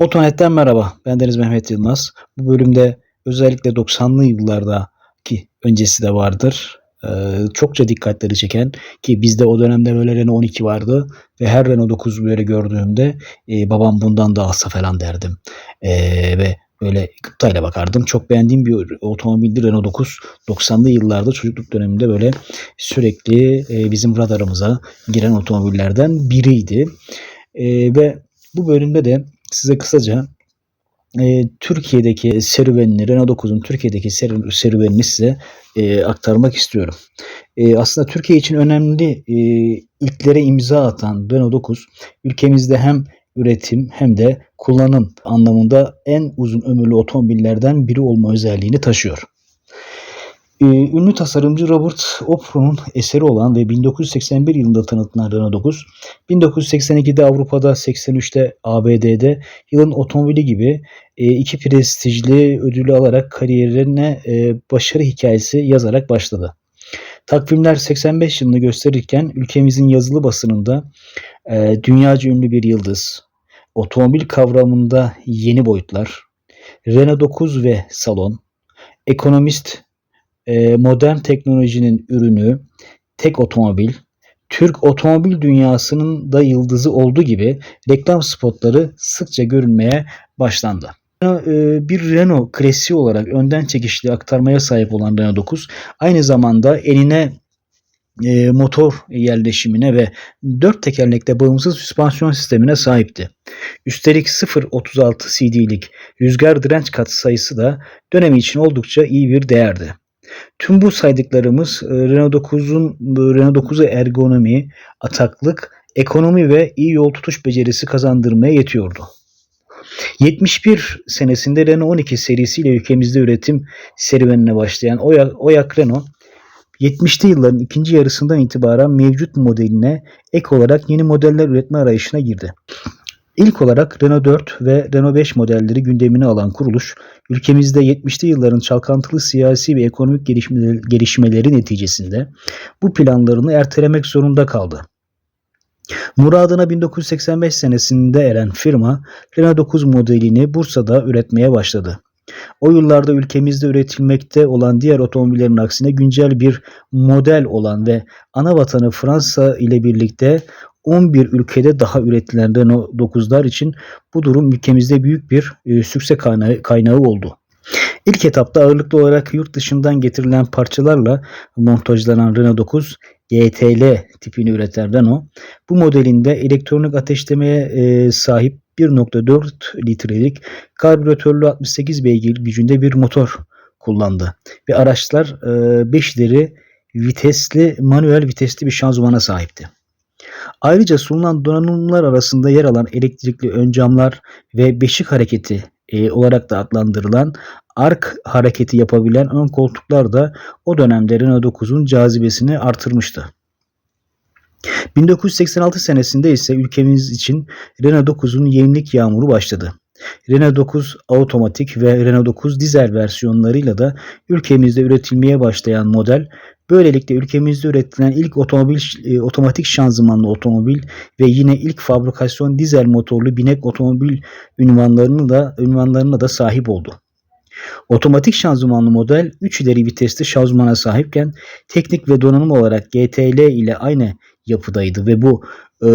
Otonet'ten merhaba. Ben Deniz Mehmet Yılmaz. Bu bölümde özellikle 90'lı yıllardaki öncesi de vardır. Ee, çokça dikkatleri çeken ki bizde o dönemde böyle Renault 12 vardı ve her Renault 9 böyle gördüğümde e, babam bundan da alsa falan derdim. Ee, ve böyle gıptayla bakardım. Çok beğendiğim bir otomobildi Renault 9. 90'lı yıllarda çocukluk döneminde böyle sürekli e, bizim radarımıza giren otomobillerden biriydi. Ve bu bölümde de size kısaca e, Türkiye'deki serüvenini, Renault 9'un Türkiye'deki ser- serüvenini size e, aktarmak istiyorum. E, aslında Türkiye için önemli e, ilklere imza atan Renault 9 ülkemizde hem üretim hem de kullanım anlamında en uzun ömürlü otomobillerden biri olma özelliğini taşıyor. Ee, ünlü tasarımcı Robert Oprah'ın eseri olan ve 1981 yılında tanıtılan Renault 9, 1982'de Avrupa'da, 83'te ABD'de yılın otomobili gibi e, iki prestijli ödülü alarak kariyerine e, başarı hikayesi yazarak başladı. Takvimler 85 yılını gösterirken ülkemizin yazılı basınında e, dünyaca ünlü bir yıldız, otomobil kavramında yeni boyutlar, Renault 9 ve salon, ekonomist e, modern teknolojinin ürünü, tek otomobil, Türk otomobil dünyasının da yıldızı olduğu gibi reklam spotları sıkça görülmeye başlandı. E, bir Renault klasiği olarak önden çekişli aktarmaya sahip olan Renault 9 aynı zamanda eline e, motor yerleşimine ve dört tekerlekli bağımsız süspansiyon sistemine sahipti. Üstelik 0.36 CD'lik rüzgar direnç kat sayısı da dönemi için oldukça iyi bir değerdi. Tüm bu saydıklarımız e, Renault 9'un Renault 9'a ergonomi, ataklık, ekonomi ve iyi yol tutuş becerisi kazandırmaya yetiyordu. 71 senesinde Renault 12 serisiyle ülkemizde üretim serüvenine başlayan Oyak, Oyak Renault 70'li yılların ikinci yarısından itibaren mevcut modeline ek olarak yeni modeller üretme arayışına girdi. İlk olarak Renault 4 ve Renault 5 modelleri gündemine alan kuruluş, ülkemizde 70'li yılların çalkantılı siyasi ve ekonomik gelişmeleri neticesinde bu planlarını ertelemek zorunda kaldı. Muradına 1985 senesinde eren firma Renault 9 modelini Bursa'da üretmeye başladı. O yıllarda ülkemizde üretilmekte olan diğer otomobillerin aksine güncel bir model olan ve ana vatanı Fransa ile birlikte 11 ülkede daha üretilen Renault 9'lar için bu durum ülkemizde büyük bir e, sükse kaynağı, kaynağı oldu. İlk etapta ağırlıklı olarak yurt dışından getirilen parçalarla montajlanan Renault 9 GTL tipini üreten Renault bu modelinde elektronik ateşlemeye e, sahip 1.4 litrelik karbüratörlü 68 beygir gücünde bir motor kullandı ve araçlar e, 5 ileri vitesli manuel vitesli bir şanzımana sahipti. Ayrıca sunulan donanımlar arasında yer alan elektrikli ön camlar ve beşik hareketi e, olarak da adlandırılan ark hareketi yapabilen ön koltuklar da o dönemde Renault 9'un cazibesini artırmıştı. 1986 senesinde ise ülkemiz için Renault 9'un yenilik yağmuru başladı. Renault 9 otomatik ve Renault 9 dizel versiyonlarıyla da ülkemizde üretilmeye başlayan model Böylelikle ülkemizde üretilen ilk otomobil e, otomatik şanzımanlı otomobil ve yine ilk fabrikasyon dizel motorlu binek otomobil ünvanlarını da ünvanlarına da sahip oldu. Otomatik şanzımanlı model 3 ileri vitesli şanzımana sahipken teknik ve donanım olarak GTL ile aynı yapıdaydı ve bu e,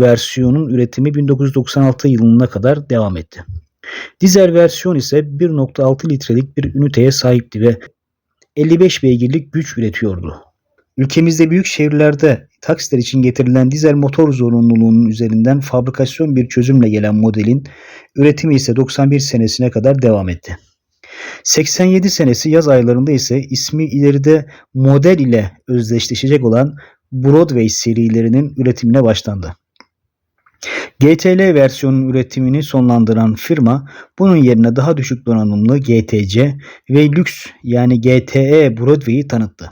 versiyonun üretimi 1996 yılına kadar devam etti. Dizel versiyon ise 1.6 litrelik bir üniteye sahipti ve 55 beygirlik güç üretiyordu. Ülkemizde büyük şehirlerde taksiler için getirilen dizel motor zorunluluğunun üzerinden fabrikasyon bir çözümle gelen modelin üretimi ise 91 senesine kadar devam etti. 87 senesi yaz aylarında ise ismi ileride model ile özdeşleşecek olan Broadway serilerinin üretimine başlandı. GTL versiyonun üretimini sonlandıran firma bunun yerine daha düşük donanımlı GTC ve lüks yani GTE Broadway'i tanıttı.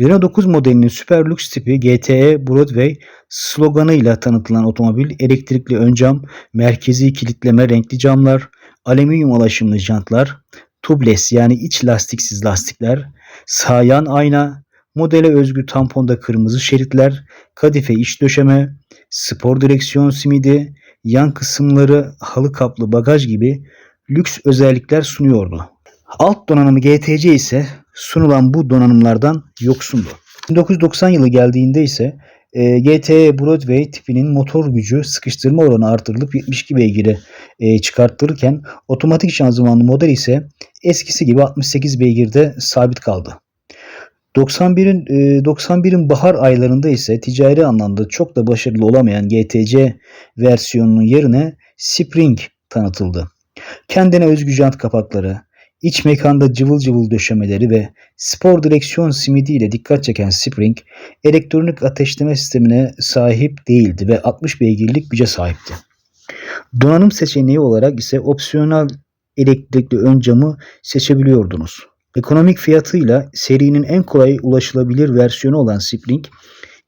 Renault 9 modelinin süper lüks tipi GTE Broadway sloganıyla tanıtılan otomobil elektrikli ön cam, merkezi kilitleme renkli camlar, alüminyum alaşımlı jantlar, tubeless yani iç lastiksiz lastikler, sağ ayna, modele özgü tamponda kırmızı şeritler, kadife iç döşeme, spor direksiyon simidi, yan kısımları halı kaplı bagaj gibi lüks özellikler sunuyordu. Alt donanımı GTC ise sunulan bu donanımlardan yoksundu. 1990 yılı geldiğinde ise e, GT Broadway tipinin motor gücü sıkıştırma oranı artırılıp 72 beygire e, çıkartılırken otomatik şanzımanlı model ise eskisi gibi 68 beygirde sabit kaldı. 91'in e, 91'in bahar aylarında ise ticari anlamda çok da başarılı olamayan GTC versiyonunun yerine Spring tanıtıldı. Kendine özgü jant kapakları, iç mekanda cıvıl cıvıl döşemeleri ve spor direksiyon simidi ile dikkat çeken Spring, elektronik ateşleme sistemine sahip değildi ve 60 beygirlik güce sahipti. Donanım seçeneği olarak ise opsiyonel elektrikli ön camı seçebiliyordunuz. Ekonomik fiyatıyla serinin en kolay ulaşılabilir versiyonu olan Spring,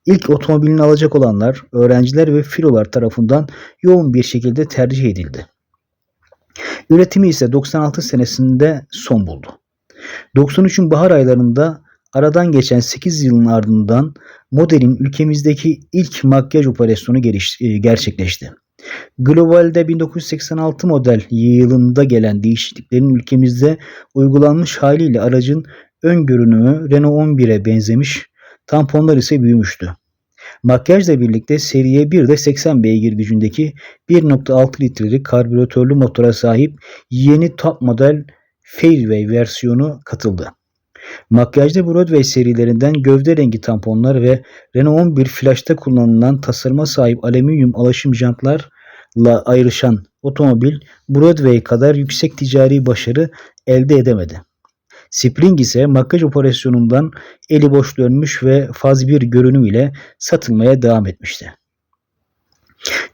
ilk otomobilini alacak olanlar, öğrenciler ve filolar tarafından yoğun bir şekilde tercih edildi. Üretimi ise 96 senesinde son buldu. 93'ün bahar aylarında aradan geçen 8 yılın ardından modelin ülkemizdeki ilk makyaj operasyonu e, gerçekleşti. Globalde 1986 model yılında gelen değişikliklerin ülkemizde uygulanmış haliyle aracın ön görünümü Renault 11'e benzemiş, tamponlar ise büyümüştü. Makyajla birlikte seriye bir de 80 beygir gücündeki 1.6 litrelik karbüratörlü motora sahip yeni top model Fairway versiyonu katıldı. Makyajda Broadway serilerinden gövde rengi tamponlar ve Renault 11 Flash'ta kullanılan tasarıma sahip alüminyum alaşım jantlarla ayrışan otomobil Broadway kadar yüksek ticari başarı elde edemedi. Spring ise makyaj operasyonundan eli boş dönmüş ve faz bir görünüm ile satılmaya devam etmişti.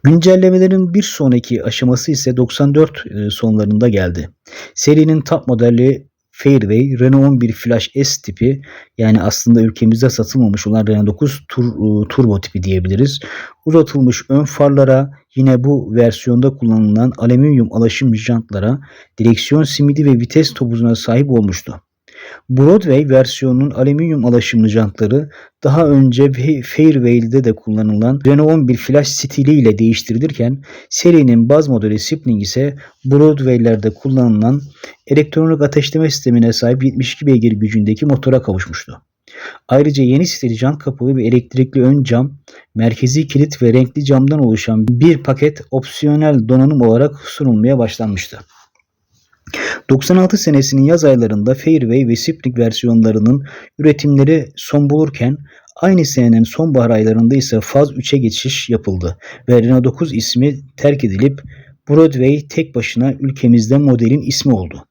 Güncellemelerin bir sonraki aşaması ise 94 e, sonlarında geldi. Serinin top modeli Fairway Renault 11 Flash S tipi yani aslında ülkemizde satılmamış olan Renault 9 tur, e, turbo tipi diyebiliriz. Uzatılmış ön farlara yine bu versiyonda kullanılan alüminyum alaşım jantlara, direksiyon simidi ve vites topuzuna sahip olmuştu. Broadway versiyonunun alüminyum alaşımlı jantları daha önce Fairway'de de kullanılan Renault 11 Flash stiliyle değiştirilirken serinin baz modeli Spring ise Broadway'lerde kullanılan elektronik ateşleme sistemine sahip 72 beygir gücündeki motora kavuşmuştu. Ayrıca yeni stil jant kapağı ve elektrikli ön cam, merkezi kilit ve renkli camdan oluşan bir paket opsiyonel donanım olarak sunulmaya başlanmıştı. 96 senesinin yaz aylarında Fairway ve Spring versiyonlarının üretimleri son bulurken aynı senenin sonbahar aylarında ise faz 3'e geçiş yapıldı ve Renault 9 ismi terk edilip Broadway tek başına ülkemizde modelin ismi oldu.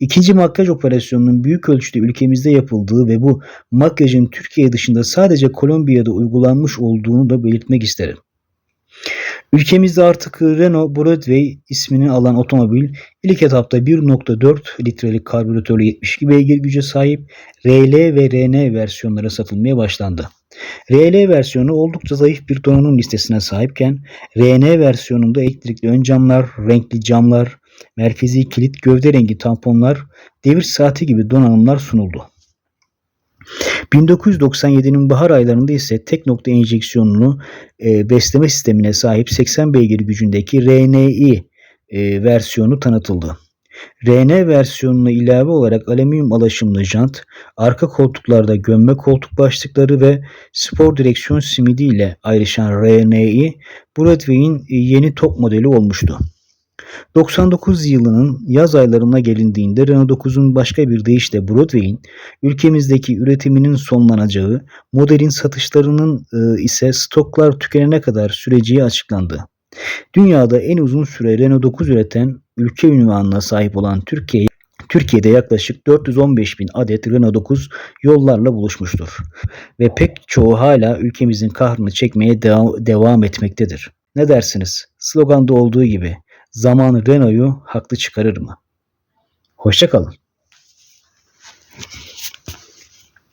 İkinci makyaj operasyonunun büyük ölçüde ülkemizde yapıldığı ve bu makyajın Türkiye dışında sadece Kolombiya'da uygulanmış olduğunu da belirtmek isterim. Ülkemizde artık Renault Broadway ismini alan otomobil ilk etapta 1.4 litrelik karbüratörlü 72 beygir güce sahip RL ve RN versiyonlara satılmaya başlandı. RL versiyonu oldukça zayıf bir donanım listesine sahipken RN versiyonunda elektrikli ön camlar, renkli camlar, merkezi kilit gövde rengi tamponlar, devir saati gibi donanımlar sunuldu. 1997'nin bahar aylarında ise tek nokta enjeksiyonlu e, besleme sistemine sahip 80 beygir gücündeki RNI e, versiyonu tanıtıldı. RN versiyonuna ilave olarak alüminyum alaşımlı jant, arka koltuklarda gömme koltuk başlıkları ve spor direksiyon simidi ile ayrışan RNI, Broadway'in yeni top modeli olmuştu. 99 yılının yaz aylarına gelindiğinde Renault 9'un başka bir deyişle Broadway'in ülkemizdeki üretiminin sonlanacağı, modelin satışlarının e, ise stoklar tükenene kadar süreceği açıklandı. Dünyada en uzun süre Renault 9 üreten ülke ünvanına sahip olan Türkiye Türkiye'de yaklaşık 415 bin adet Renault 9 yollarla buluşmuştur. Ve pek çoğu hala ülkemizin kahrını çekmeye devam etmektedir. Ne dersiniz? Sloganda olduğu gibi zaman Renault'u haklı çıkarır mı? Hoşçakalın.